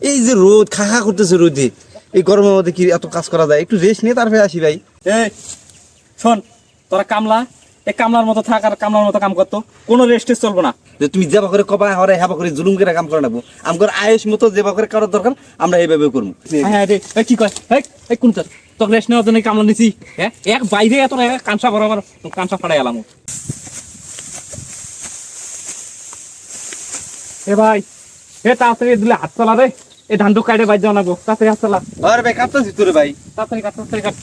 এই যে রোদ খা খা করতেছে রোদে। এই গরমের মধ্যে কি এত কাজ করা যায়? একটু রেস্ট নিয়ে তারপরে আসি ভাই। এই শোন তোরা কামলা এই কামলার মতো থাক আর কামলার মতো কাম করতো কোনো রেস্টে চলবো না। যে তুমি যেবা করে কবা হরে হেবা করে জুলুম করে কাম করে নেব। আমার আয়েস মতো যেবা করে করার দরকার আমরা এইভাবে করব। হ্যাঁ হ্যাঁ রে কি কয়? এই কোন তোর? তোকে রেস্ট নেওয়ার জন্য কামলা নিছি হ্যাঁ? এক বাইরে এত কামসা বরাবর কামসা ফাড়াই এলাম এ ভাই এ তাড়াতাড়ি দিলে হাত চলা রে এই ধানটু কাটে বাইর না তাড়াতাড়ি হাত চালা আরে ভাই কাঁপতেছি তোরে ভাই। তাড়াতাড়ি কাট তাড়াতাড়ি কাট।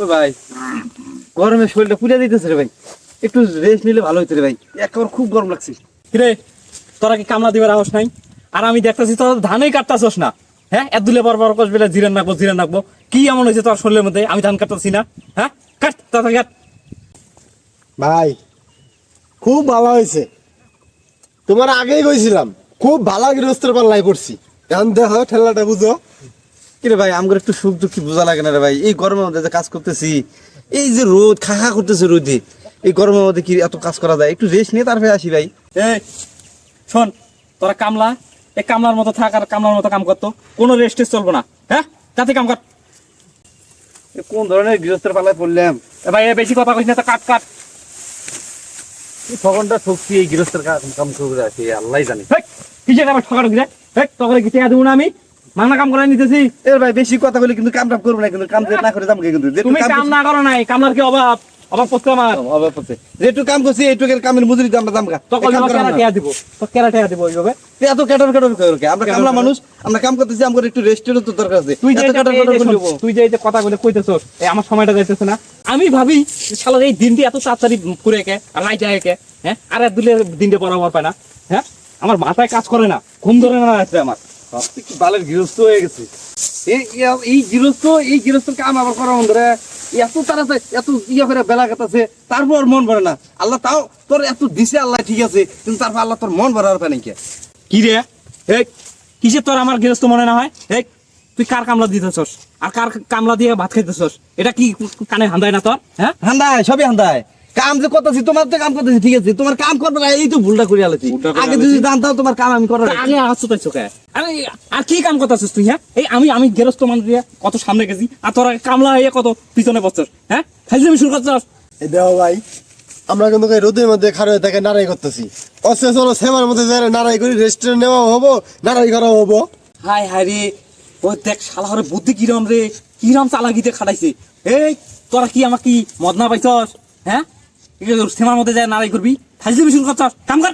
ও ভাই গরমে শরীরটা পুড়ে দিতেছে রে ভাই। একটু রেস্ট নিলে ভালো হইতো রে ভাই। একবার খুব গরম লাগছে। কিরে তোরা কি কামলা দিবার আহস নাই? আর আমি দেখতেছি তোরা ধানই কাটতাছস না। হ্যাঁ এত দুলে কষ বেলা জিরান রাখব জিরান রাখব। কি এমন হয়েছে তোর শরীরের মধ্যে? আমি ধান কাটতেছি না। হ্যাঁ কাট তাড়াতাড়ি কাট। ভাই খুব ভালো হয়েছে। তোমার আগেই কইছিলাম খুব ভালো গৃহস্থের পাল্লাই পড়ছি। এখন দেখো ঠেলাটা বুঝো। কিরে ভাই আমার একটু সুখ দুঃখ কি বোঝা লাগে না রে ভাই। এই গরমের মধ্যে যে কাজ করতেছি এই যে রোদ খা খা করতেছে রোদে এই গরমের মধ্যে কি এত কাজ করা যায়? একটু রেস্ট নিয়ে তারপরে আসি ভাই। এই শোন তোরা কামলা এই কামলার মতো থাক আর কামলার মতো কাম করতো কোনো রেস্টে চলবো না হ্যাঁ? তাতে কাম কর। কোন ধরনের গৃহস্থের পাল্লায় পড়লাম? ভাই বেশি কথা কইস না তো কাট কাট। ফগনটা ঠকছি এই গৃহস্থের কাম করে আছি আল্লাহ জানি। কিসের আবার ঠকানো হেই তোকে কি টাকা দেবো না আমি? মাংনা কাম করে নিতেছি। এর ভাই বেশি কথা বলে কিন্তু কাম টাম করব না কিন্তু কাম না করে যাব কিন্তু। তুমি কাম না করো নাই কামলার কি অভাব? অভাব করতে আমার। অভাব আছে। যেটুকু কাম করছি এইটুকের কামের মজুরি আমরা দাম তো এই কাম করা কেরা দিব তো কেরা টাকা দিব ওইভাবে তুই এত ক্যাটর ক্যাটর করে আমরা কামলা মানুষ আমরা কাম করতেছি আমাদের একটু রেস্টেরও তো দরকার আছে। তুই যে এত ক্যাটর এই ক্যাটর যে করে শোন, তুই যে এই যে কথাগুলো কইতেছস এই আমার সময়টা যাইতেছে না। আমি ভাবি এই দিনটি এত তাড়াতাড়ি করে কে আর কে হ্যাঁ? আর দিনটা বরাবর পায় না হ্যাঁ? আমার মাথায় কাজ করে না ঘুম ধরে না রাত্রে আমার। কি বালের গৃহস্থ হয়ে গেছে? এই গৃহস্থ এই গৃহস্থর কাম আবার করা এত এত ইয়া করে বেলা কাটাছে তারপর মন ভরে না। আল্লাহ তাও তোর এত দিছে আল্লাহ ঠিক আছে কিন্তু তারপর আল্লাহ তোর মন ভরার পায় নাকি কি? রে? এই কিসে তোর আমার গৃহস্থ মনে না হয়? এই তুই কার কামলা দিতেছস? আর কার কামলা দিয়ে ভাত খাইতেছস? এটা কি কানে হান্দায় না তোর? হ্যাঁ? হান্দায় সবই হান্দায়। কাম যে করতেছি তোমার তো কাম করতেছি ঠিক আছে? তোমার কাম করবে না এই তো ভুলটা করে আলেছি। আগে যদি জানতাম তোমার কাম আমি করার। আগে আসছো তাই চোখে। আরে আর কি কাম করতেছিস তুই হ্যাঁ? এই আমি আমি গেরস্ত মানুষ দিয়ে কত সামনে গেছি আর তোরা কামলা হয়ে কত পিছনে বসছস হ্যাঁ? খাইলে শুরু করছস। এই দেখো ভাই আমরা কিন্তু এই রোদের মধ্যে খাড়ো হয়ে থাকে নাড়াই করতেছি। অস্তে চলো সেমার মধ্যে যাই নাড়াই করি রেস্টুরেন্ট নেওয়া হব নাড়াই করা হব। হাই হাই রে ও দেখ শালাহরে বুদ্ধি কিরম রে কিরম চালাকিতে খাটাইছে। এই তোরা কি আমার কি মদনা পাইছস হ্যাঁ? সেমার মধ্যে যায় করবি খাইলে শুরু করছস কাম কর।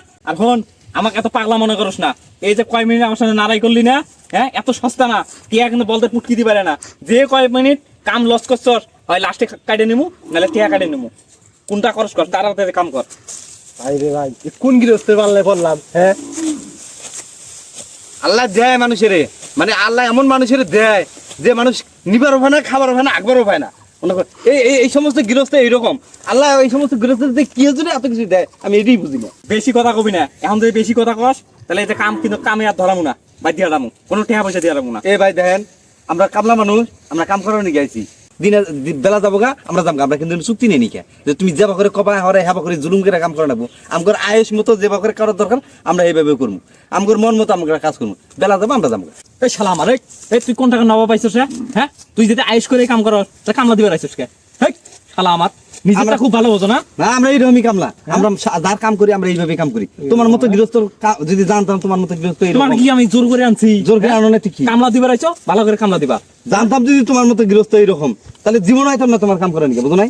আমাকে এত পাগলা মনে করস না। এই যে কয় মিনিট আমার সাথে করলি না হ্যাঁ এত সস্তা না, টিয়া কিন্তু বলতে পুটকি না। যে কয় মিনিট কাম লস করছস হয় লাস্টে কাটে নেমু, নাহলে টিয়া কাটে নেমু। কোনটা করস কর, তাড়াতাড়ি কাম কর। ভাই রে ভাই কোন গৃহস্থের পাল্লাই পড়লাম হ্যাঁ? আল্লাহ দেয় মানুষের মানে আল্লাহ এমন মানুষের দেয় যে মানুষ নিবার হয় না, খাবার হয় না আকবারও হয় না। এই সমস্ত গৃহস্থ এইরকম। আল্লাহ এই সমস্ত কি এত কিছু দেয় আমি এটাই বুঝি না। বেশি কথা কবি না। এখন যদি বেশি কথা কস তাহলে কাম কিন্তু কামে আর ধরামু না। বা দিয়া দামু। কোনো টাকা পয়সা দিয়া দামু না। এ ভাই দেখেন আমরা কামলা মানুষ আমরা কাম করার নিয়ে গেছি দিনে বেলা যাব গা আমরা যাব। আমরা কিন্তু চুক্তি নেই নিকে যে তুমি যেবা করে কবা হরে হেবা করে জুলুম করে কাম করে নেব আমগর আয়েস মতো যেবা করে করার দরকার আমরা এইভাবে করব আমগর মন মতো আমরা কাজ করব বেলা যাব আমরা যাব। এই শালা আমার এই তুই কোন টাকা নবা পাইছিস হ্যাঁ? তুই যদি আয়েস করে কাম কামলা দিবার আইছিস কে? হেই শালা আমার খুব ভালো বোঝো না? না আমরা এইরকমই কামলা। আমরা যার কাম করি আমরা এইভাবে কাম করি। তোমার মতো গৃহস্থ যদি জানতাম তোমার মতো গৃহস্থ তোমার কি আমি জোর করে আনছি? জোর করে আনো না কি? কামলা দিবার আইছো? ভালো করে কামলা দিবা। জানতাম যদি তোমার মতো গৃহস্থ এইরকম তাহলে জীবন হইতাম না তোমার কাম করে নিকে বুঝো নাই?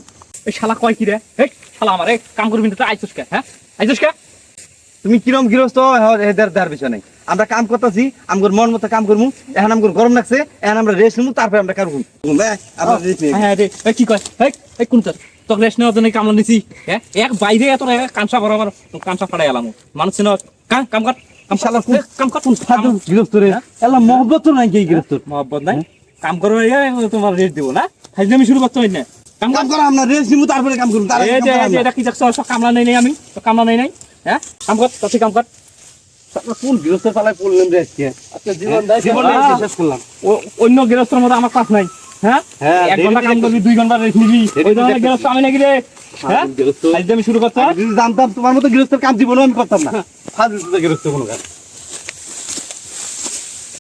এই শালা কয় কি রে? হেই শালা আমার কাম করবি না তো আইছিস কে? হ্যাঁ? আইছিস কে? তুমি কিরম গৃহস্থ এদের দেওয়ার বিষয় নাই। আমরা কাম করতেছি আমগর মন মতো কাম করব এখন আমগর গরম লাগছে এখন আমরা রেস্ট নিবো তারপরে আমরা কাম করব আমরা হ্যাঁ কি কয়? কোন তোর? রেস্ট নেওয়ার জন্য কামলা নিছি হ্যাঁ এক বাইরে এত কামসা বরাবর কামসা ফাড়াই এলাম মানুষ চিনো কাম কাম কর কাম শালা কাম কর সাধু গৃহস্থ রে। এলা মহব্বত তো নাই কি গৃহস্থ? মহব্বত নাই। কাম করবে তোমার রেট দিব না। শুরু করতে হয় না। কাম কাম করা আমরা রেস্ট নিবো তারপরে কাম করব তার আগে এই কাম যে করা এই যে আমরা। এটা কি দেখছ? সব কামলা নেই নাই আমি। তো কামলা নেই নাই। হ্যাঁ? কাম কর তাতে কাম কর। আমরা কোন গৃহস্থের পালায় পড়লাম রে আজকে আজকে জীবন জীবন শেষ করলাম। অন্য গৃহস্থর মতো আমার কাজ নাই। হ্যাঁ? হ্যাঁ, এক ঘণ্টা কাম করবি দুই ঘণ্টা রেস্ট নিবি। ওই ধরনের গেরস্ত আমি নাকি রে? হ্যাঁ? আমি শুরু করতাম। জানতাম তোমার মতো গৃহস্থের কাম জীবনও আমি করতাম না। ফাজিল গৃহস্থ কোনো কাজ।